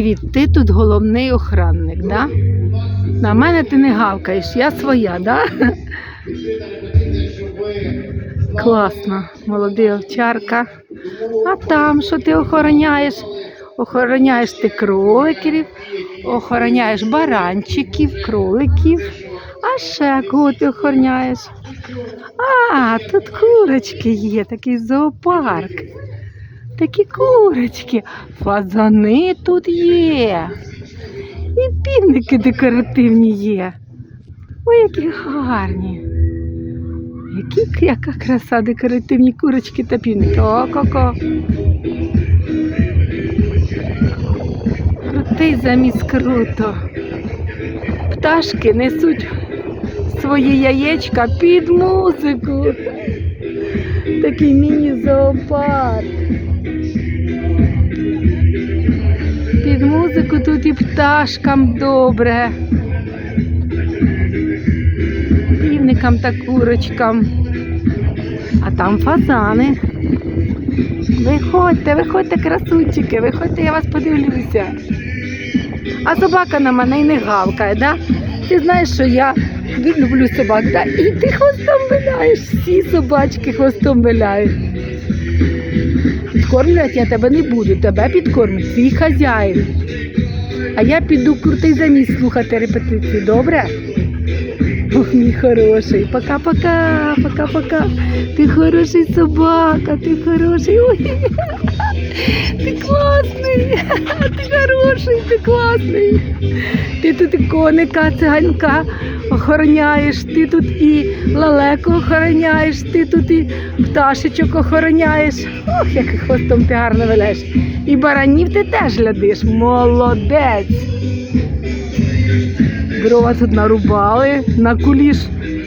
Привіт, ти тут головний охранник, да? На мене ти не гавкаєш, я своя, да? Класно, молодий овчарка. А там що ти охороняєш? Охороняєш ти кроликів, охороняєш баранчиків, кроликів. А ще кого ти охороняєш? А, тут курочки є, такий зоопарк. Такі курочки, фазани тут є. І півники декоративні є. Ой, які гарні. Які, яка краса, декоративні курочки та півники. О, ко-ко. Крутий заміс круто. Пташки несуть свої яєчка під музику. Такий міні-зоопарк. Пташкам добре. Півникам та курочкам. А там фазани. Виходьте, виходьте, красунчики, виходьте, я вас подивлюся. А собака на мене й не гавкає, да? Ти знаєш, що я люблю собак, да? І ти хвостом виляєш, всі собачки хвостом виляють. Підкормлювати я тебе не буду, тебе підкормить твій хазяїн. А я піду крутий заміс слухати репетицію, добре? Ох, мій хороший. Пока-пока, пока-пока. Ти хороший собака, ти хороший. Ой, ти класний, ти хороший, ти класний. Ти тут коника, циганька охороняєш, ти тут і лалеку охороняєш, ти тут і пташечок охороняєш. Ох, як хвостом ти гарно велеш. І баранів ти теж глядиш. Молодець. Дрова тут нарубали, на куліш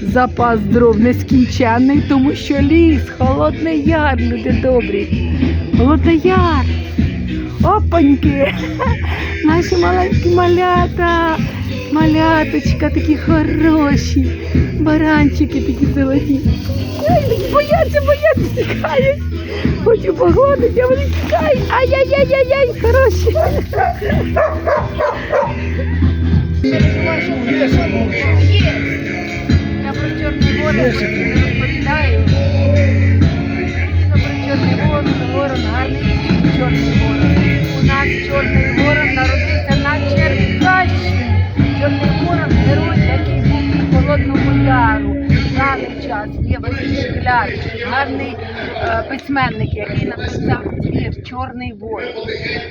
запас дров нескінченний, тому що ліс, холодний яр, люди добрі. Холодний яр. Опаньки! Наші маленькі малята, маляточка такі хороші, баранчики такі золоті. Ай, такі бояться, бояться, тікають. Хочу погладити, а вони тікають. Ай-яй-яй-яй-яй, хороші. Я про чорний ворон розповідаю. Про чорний ворон, ворон, гарний чорний ворон. У нас чорний ворон народився Василь Шкляр, гарний письменник, який написав твір Чорний ворон.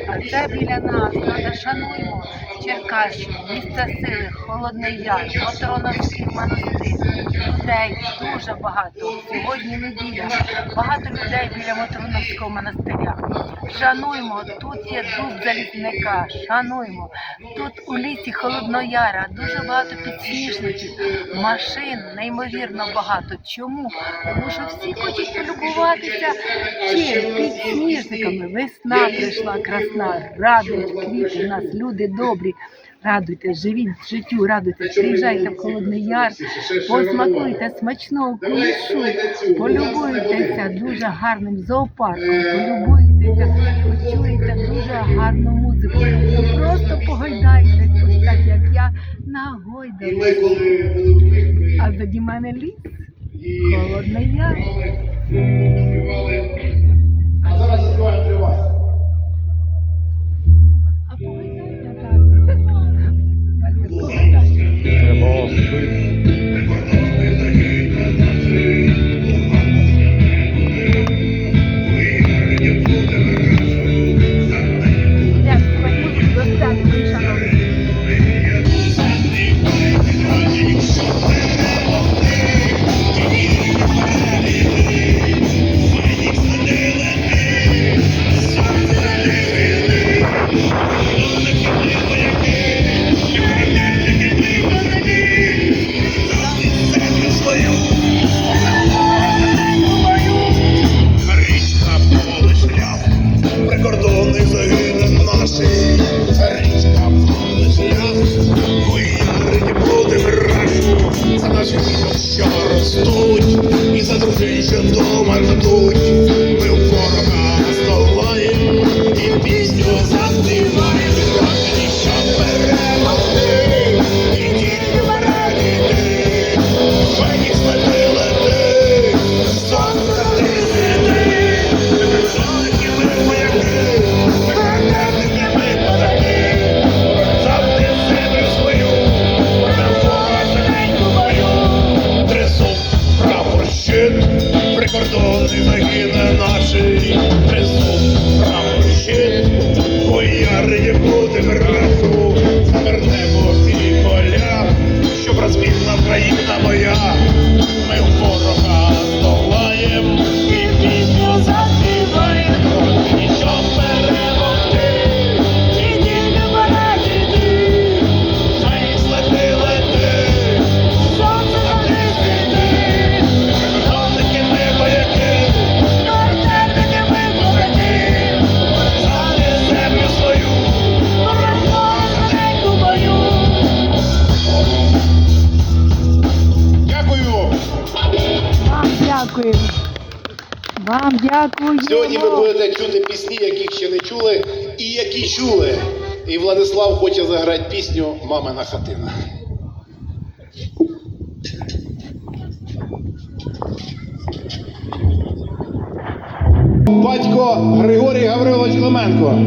А це біля нас. Треба шануємо Черкащину, місце сили, Холодний Яр, Матроновський монастир. Людей дуже багато. Сьогодні неділя. Багато людей біля Матроновського монастиря. Шануємо, тут є дуб залізника, шануємо. Тут у лісі Холоднояра дуже багато підсніжників, машин неймовірно багато. Чому? Тому що всі хочуть полюбуватися чим? Підсніжниками. Весна прийшла красна, радують квіти, нас люди добрі. Радуйте, живіть життю, радуйтесь, приїжджайте в Холодний Яр, посмакуйте смачного кулішу, полюбуйтеся дуже гарним зоопарком, полюбуйтеся, почуєте дуже гарну музику. Ну, Просто погойдайтесь, ось так як я на. А заді мене ліс, Холодний я. А зараз співаємо три вас. А погойдайте так. Валер, Вам дякуємо. Сьогодні ви будете чути пісні, яких ще не чули, і які чули. І Владислав хоче заграти пісню Мамина хатина. Батько Григорій Гаврилович Клименко.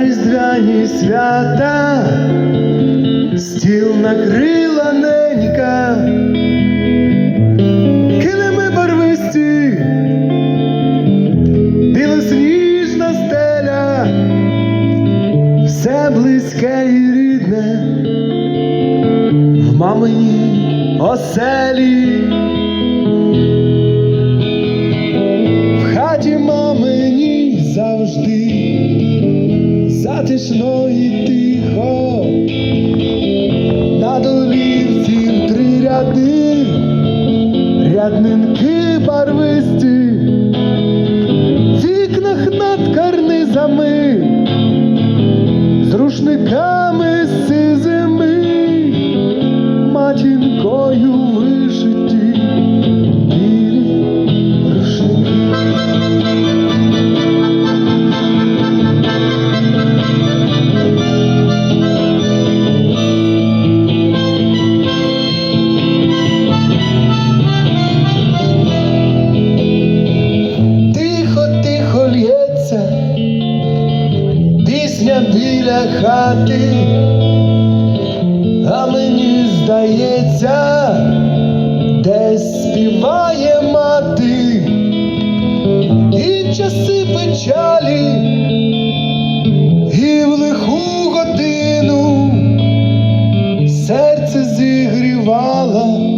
Різдвяні свята, стіл накрила ненька, килими барвисті, білосніжна стеля, все близьке і рідне. В мамині оселі. В хаті мамині завжди затишно і тихо, на долівці в три ряди, ряднинки барвисті, в вікнах над карнизами, з рушниками сизими. Матінкою співає мати, і часи печалі, і в лиху годину серце зігрівала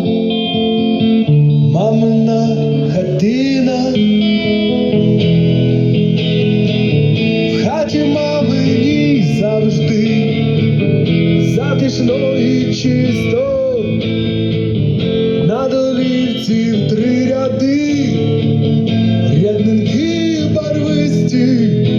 долівці в три ряди, ряднинки барвисті,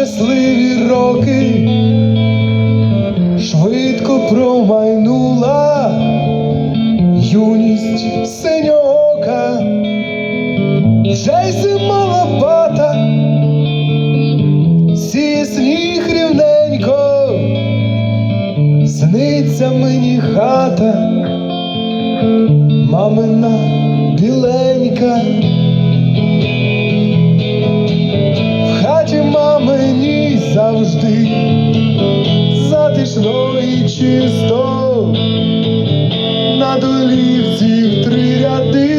щасливі роки, швидко промайнула юність синьоока, вже й зима лопата, сіє сніг рівненько, сниться мені хата, мамина біленька. Завжди. Затишно і чисто, на долівці в три ряди,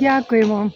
дякуємо,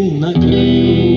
на краю.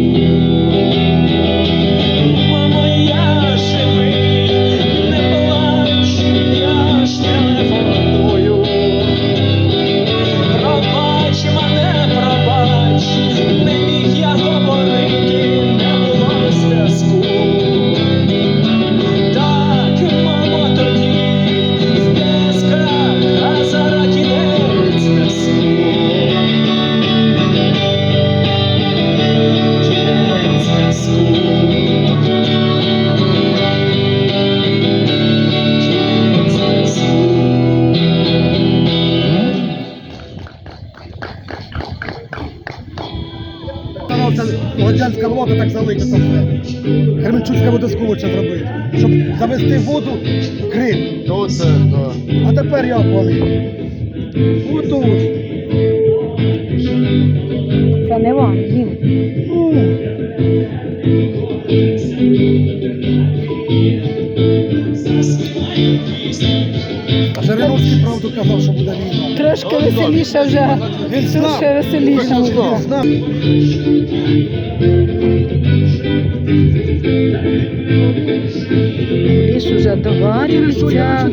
веселіше вже. Тут ще веселіше. Ріж уже доварюється.